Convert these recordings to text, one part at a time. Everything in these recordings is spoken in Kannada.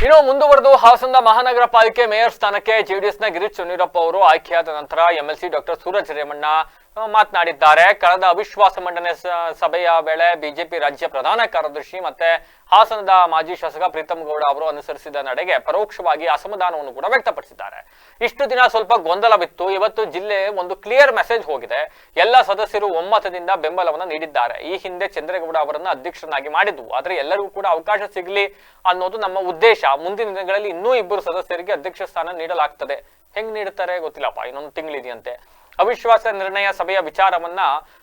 ಇನ್ನು ಮುಂದುವರೆದು ಹಾಸನದ ಮಹಾನಗರ ಪಾಲಿಕೆ ಮೇಯರ್ ಸ್ಥಾನಕ್ಕೆ ಜೆಡಿಎಸ್ನ ಗಿರೀಶ್ ಚನ್ನೀರಪ್ಪ ಅವರು ಆಯ್ಕೆಯಾದ ನಂತರ ಎಂಎಲ್ಸಿ ಡಾಕ್ಟರ್ ಸೂರಜ್ ರೇವಣ್ಣ ಆ, ಮಾತನಾಡಿದ್ದಾರೆ. ಕಳೆದ ಅವಿಶ್ವಾಸ ಮಂಡನೆ ಸಭೆಯ ವೇಳೆ ಬಿಜೆಪಿ ರಾಜ್ಯ ಪ್ರಧಾನ ಕಾರ್ಯದರ್ಶಿ ಮತ್ತೆ ಹಾಸನದ ಮಾಜಿ ಶಾಸಕ ಪ್ರೀತಮ್ ಗೌಡ ಅವರು ಅನುಸರಿಸಿದ ನಡೆಗೆ ಪರೋಕ್ಷವಾಗಿ ಅಸಮಾಧಾನವನ್ನು ಕೂಡ ವ್ಯಕ್ತಪಡಿಸಿದ್ದಾರೆ. ಇಷ್ಟು ದಿನ ಸ್ವಲ್ಪ ಗೊಂದಲವಿತ್ತು ಇವತ್ತು ಜಿಲ್ಲೆ ಒಂದು ಕ್ಲಿಯರ್ ಮೆಸೇಜ್ ಹೋಗಿದೆ. ಎಲ್ಲ ಸದಸ್ಯರು ಒಮ್ಮತದಿಂದ ಬೆಂಬಲವನ್ನು ನೀಡಿದ್ದಾರೆ. ಈ ಹಿಂದೆ ಚಂದ್ರೇಗೌಡ ಅವರನ್ನು ಅಧ್ಯಕ್ಷರನ್ನಾಗಿ ಮಾಡಿದ್ವು. ಆದರೆ ಎಲ್ಲರಿಗೂ ಕೂಡ ಅವಕಾಶ ಸಿಗಲಿ ಅನ್ನೋದು ನಮ್ಮ ಉದ್ದೇಶ. ಮುಂದಿನ ದಿನಗಳಲ್ಲಿ ಇನ್ನೂ ಇಬ್ಬರು ಸದಸ್ಯರಿಗೆ ಅಧ್ಯಕ್ಷ ಸ್ಥಾನ ನೀಡಲಾಗ್ತದೆ. ಹೆಂಗ್ ನೀಡುತ್ತಾರೆ ಗೊತ್ತಿಲ್ಲಪ್ಪ. ಇನ್ನೊಂದು ತಿಂಗಳಿದೆಯಂತೆ. ಅವಿಶ್ವಾಸ ನಿರ್ಣಯ ಸಭೆಯ ವಿಚಾರವನ್ನ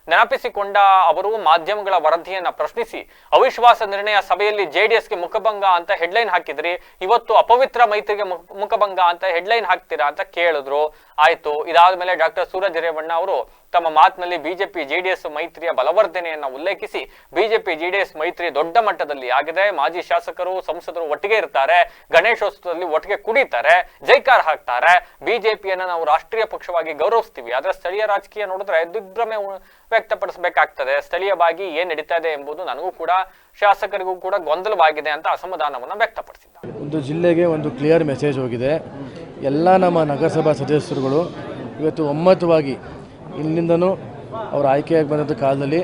ನೆನಪಿಸಿಕೊಂಡ ಅವರು ಮಾಧ್ಯಮಗಳ ವರದಿಯನ್ನ ಪ್ರಶ್ನಿಸಿ, ಅವಿಶ್ವಾಸ ನಿರ್ಣಯ ಸಭೆಯಲ್ಲಿ ಜೆಡಿಎಸ್ಗೆ ಮುಖಭಂಗ ಅಂತ ಹೆಡ್ಲೈನ್ ಹಾಕಿದ್ರಿ, ಇವತ್ತು ಅಪವಿತ್ರ ಮೈತ್ರಿಗೆ ಮುಖ- ಮುಖಭಂಗ ಅಂತ ಹೆಡ್ಲೈನ್ ಹಾಕ್ತೀರಾ? ಅಂತ ಕೇಳಿದ್ರು. ಆಯ್ತು ಇದಾದ ಮೇಲೆ ಡಾಕ್ಟರ್ ಸೂರಜ್ ರೇವಣ್ಣ ಅವರು ತಮ್ಮ ಮಾತಿನಲ್ಲಿ ಬಿಜೆಪಿ ಜೆಡಿಎಸ್ ಮೈತ್ರಿಯ ಬಲವರ್ಧನೆಯನ್ನ ಉಲ್ಲೇಖಿಸಿ, ಬಿಜೆಪಿ ಜೆಡಿಎಸ್ ಮೈತ್ರಿ ದೊಡ್ಡ ಮಟ್ಟದಲ್ಲಿ ಆಗಿದೆ. ಮಾಜಿ ಶಾಸಕರು, ಸಂಸದರು ಒಟ್ಟಿಗೆ ಇರ್ತಾರೆ. ಗಣೇಶೋತ್ಸವದಲ್ಲಿ ಒಟ್ಟಿಗೆ ಕುಡಿತಾರೆ ಜೈಕಾರ ಹಾಕ್ತಾರೆ. ಬಿಜೆಪಿಯನ್ನ ನಾವು ರಾಷ್ಟ್ರೀಯ ಪಕ್ಷವಾಗಿ ಗೌರವಿಸ್ತೀವಿ. ಆದ್ರೆ ಸ್ಥಳೀಯ ರಾಜಕೀಯ ನೋಡಿದ್ರೆ ದಿಗ್ಭ್ರಮೆ ವ್ಯಕ್ತಪಡಿಸಬೇಕಾಗ್ತದೆ. ಸ್ಥಳೀಯವಾಗಿ ಏನ್ ನಡೀತಾ ಇದೆ ಎಂಬುದು ನನಗೂ ಕೂಡ, ಶಾಸಕರಿಗೂ ಕೂಡ ಗೊಂದಲವಾಗಿದೆ ಅಂತ ಅಸಮಾಧಾನವನ್ನು ವ್ಯಕ್ತಪಡಿಸಿದ್ದಾರೆ. ಒಂದು ಜಿಲ್ಲೆಗೆ ಒಂದು ಕ್ಲಿಯರ್ ಮೆಸೇಜ್ ಹೋಗಿದೆ. ಎಲ್ಲ ನಮ್ಮ ನಗರಸಭಾ ಸದಸ್ಯರುಗಳು ಇವತ್ತು ಒಮ್ಮತವಾಗಿ ಇಲ್ಲಿಂದನೂ ಅವರು ಆಯ್ಕೆಯಾಗಿ ಬಂದಂಥ ಕಾಲದಲ್ಲಿ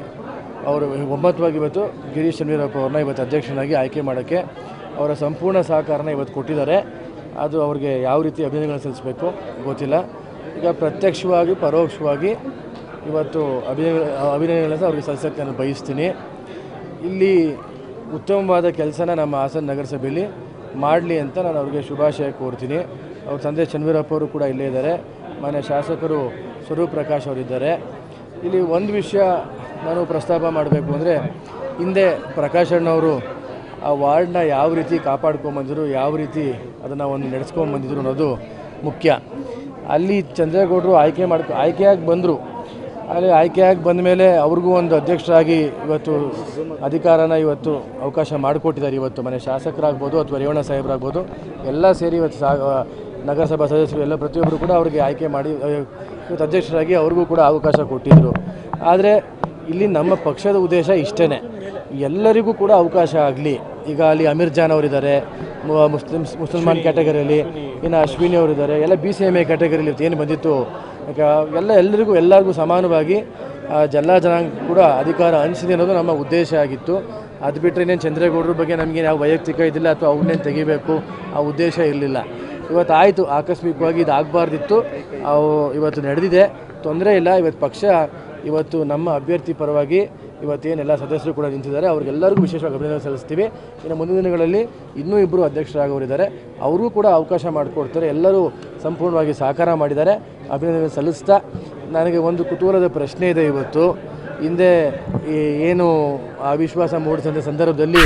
ಅವರು ಒಮ್ಮತವಾಗಿ ಇವತ್ತು ಗಿರೀಶ್ ಚಂದ್ರಪ್ಪ ಅವ್ರನ್ನ ಇವತ್ತು ಅಧ್ಯಕ್ಷನಾಗಿ ಆಯ್ಕೆ ಮಾಡೋಕ್ಕೆ ಅವರ ಸಂಪೂರ್ಣ ಸಹಕಾರನ ಇವತ್ತು ಕೊಟ್ಟಿದ್ದಾರೆ. ಅದು ಅವ್ರಿಗೆ ಯಾವ ರೀತಿ ಅಭಿನಂದನೆ ಸಲ್ಲಿಸಬೇಕು ಗೊತ್ತಿಲ್ಲ. ಈಗ ಪ್ರತ್ಯಕ್ಷವಾಗಿ, ಪರೋಕ್ಷವಾಗಿ ಇವತ್ತು ಅಭಿನಯ ಅಭಿನಯಗಳನ್ನು ಅವ್ರಿಗೆ ಸಲ್ಲಿಸೋಕ್ಕೆ ನಾನು ಬಯಸ್ತೀನಿ. ಇಲ್ಲಿ ಉತ್ತಮವಾದ ಕೆಲಸನ ನಮ್ಮ ಹಾಸನ ನಗರಸಭೆಯಲ್ಲಿ ಮಾಡಲಿ ಅಂತ ನಾನು ಅವ್ರಿಗೆ ಶುಭಾಶಯ ಕೋರ್ತೀನಿ. ಅವ್ರ ತಂದೆ ಚನ್ವೀರಪ್ಪ ಅವರು ಕೂಡ ಇಲ್ಲೇ ಇದ್ದಾರೆ. ಮನೆ ಶಾಸಕರು ಸ್ವರೂಪ್ ಪ್ರಕಾಶ್ ಅವರಿದ್ದಾರೆ. ಇಲ್ಲಿ ಒಂದು ವಿಷಯ ನಾನು ಪ್ರಸ್ತಾಪ ಮಾಡಬೇಕು ಅಂದರೆ, ಹಿಂದೆ ಪ್ರಕಾಶ್ ಅಣ್ಣವರು ಆ ವಾರ್ಡ್ನ ಯಾವ ರೀತಿ ಕಾಪಾಡ್ಕೊಂಬಂದಿದ್ರು, ಯಾವ ರೀತಿ ಅದನ್ನು ಒಂದು ನಡೆಸ್ಕೊಂಬಂದಿದ್ರು ಅನ್ನೋದು ಮುಖ್ಯ. ಅಲ್ಲಿ ಚಂದ್ರೇಗೌಡರು ಆಯ್ಕೆ ಮಾಡ್ಕೊ, ಆಯ್ಕೆಯಾಗಿ ಬಂದರು. ಅಲ್ಲಿ ಆಯ್ಕೆಯಾಗಿ ಬಂದ ಮೇಲೆ ಅವ್ರಿಗೂ ಒಂದು ಅಧ್ಯಕ್ಷರಾಗಿ ಇವತ್ತು ಅಧಿಕಾರನ ಇವತ್ತು ಅವಕಾಶ ಮಾಡಿಕೊಟ್ಟಿದ್ದಾರೆ ಇವತ್ತು. ಮನೆ ಶಾಸಕರಾಗ್ಬೋದು ಅಥವಾ ರೇವಣ್ಣ ಸಾಹೇಬರಾಗ್ಬೋದು, ಎಲ್ಲ ಸೇರಿ ಇವತ್ತು ಸಾ ನಗರಸಭಾ ಸದಸ್ಯರು ಎಲ್ಲ ಪ್ರತಿಯೊಬ್ಬರು ಕೂಡ ಅವರಿಗೆ ಆಯ್ಕೆ ಮಾಡಿ ಇವತ್ತು ಅಧ್ಯಕ್ಷರಾಗಿ ಅವ್ರಿಗೂ ಕೂಡ ಅವಕಾಶ ಕೊಟ್ಟಿದ್ದರು ಆದರೆ ಇಲ್ಲಿ ನಮ್ಮ ಪಕ್ಷದ ಉದ್ದೇಶ ಇಷ್ಟೇ ಎಲ್ಲರಿಗೂ ಕೂಡ ಅವಕಾಶ ಆಗಲಿ. ಈಗ ಅಲ್ಲಿ ಅಮೀರ್ ಜಾನ್ ಅವರಿದ್ದಾರೆ ಮುಸ್ಲಿಮ್ಸ್ ಮುಸಲ್ಮಾನ್ ಕ್ಯಾಟಗರಿಯಲ್ಲಿ ಇನ್ನು ಅಶ್ವಿನಿ ಅವರಿದ್ದಾರೆ ಎಲ್ಲ ಬಿ ಸಿ ಎಂ ಎ ಕ್ಯಾಟಗರಿಯಲ್ಲಿ ಏನು ಬಂದಿತ್ತು ಎಲ್ಲ ಎಲ್ಲರಿಗೂ ಎಲ್ಲರಿಗೂ ಸಮಾನವಾಗಿ ಆ, ಎಲ್ಲ ಜನಾಂಗ ಕೂಡ ಅಧಿಕಾರ ಹಂಚಿದೆ ಅನ್ನೋದು ನಮ್ಮ ಉದ್ದೇಶ ಆಗಿತ್ತು. ಅದು ಬಿಟ್ಟರೆ ಇನ್ನೇನು ಚಂದ್ರೇಗೌಡರ ಬಗ್ಗೆ ನಮಗೆ ಯಾವ ವೈಯಕ್ತಿಕ ಇದಿಲ್ಲ ಅಥವಾ ಅವ್ರನ್ನೇನು ತೆಗಿಬೇಕು ಆ ಉದ್ದೇಶ ಇರಲಿಲ್ಲ. ಇವತ್ತು ಆಯಿತು ಆಕಸ್ಮಿಕವಾಗಿ ಇದು ಆಗಬಾರ್ದಿತ್ತು ಅವು ಇವತ್ತು ನಡೆದಿದೆ, ತೊಂದರೆ ಇಲ್ಲ. ಇವತ್ತು ಪಕ್ಷ, ಇವತ್ತು ನಮ್ಮ ಅಭ್ಯರ್ಥಿ ಪರವಾಗಿ ಇವತ್ತೇನೆಲ್ಲ ಸದಸ್ಯರು ಕೂಡ ನಿಂತಿದ್ದಾರೆ. ಅವ್ರಿಗೆಲ್ಲರಿಗೂ ವಿಶೇಷವಾಗಿ ಅಭಿನಂದನೆ ಸಲ್ಲಿಸ್ತೀವಿ. ಇನ್ನು ಮುಂದಿನ ದಿನಗಳಲ್ಲಿ ಇನ್ನೂ ಇಬ್ಬರು ಅಧ್ಯಕ್ಷರಾಗವರಿದ್ದಾರೆ ಅವರೂ ಕೂಡ ಅವಕಾಶ ಮಾಡಿಕೊಡ್ತಾರೆ. ಎಲ್ಲರೂ ಸಂಪೂರ್ಣವಾಗಿ ಸಹಕಾರ ಮಾಡಿದ್ದಾರೆ. ಅಭಿನಂದನೆ ಸಲ್ಲಿಸ್ತಾ, ನನಗೆ ಒಂದು ಕುತೂಹಲದ ಪ್ರಶ್ನೆ ಇದೆ ಇವತ್ತು. ಹಿಂದೆ ಏನು ಅವಿಶ್ವಾಸ ಮೂಡಿಸಿದ ಸಂದರ್ಭದಲ್ಲಿ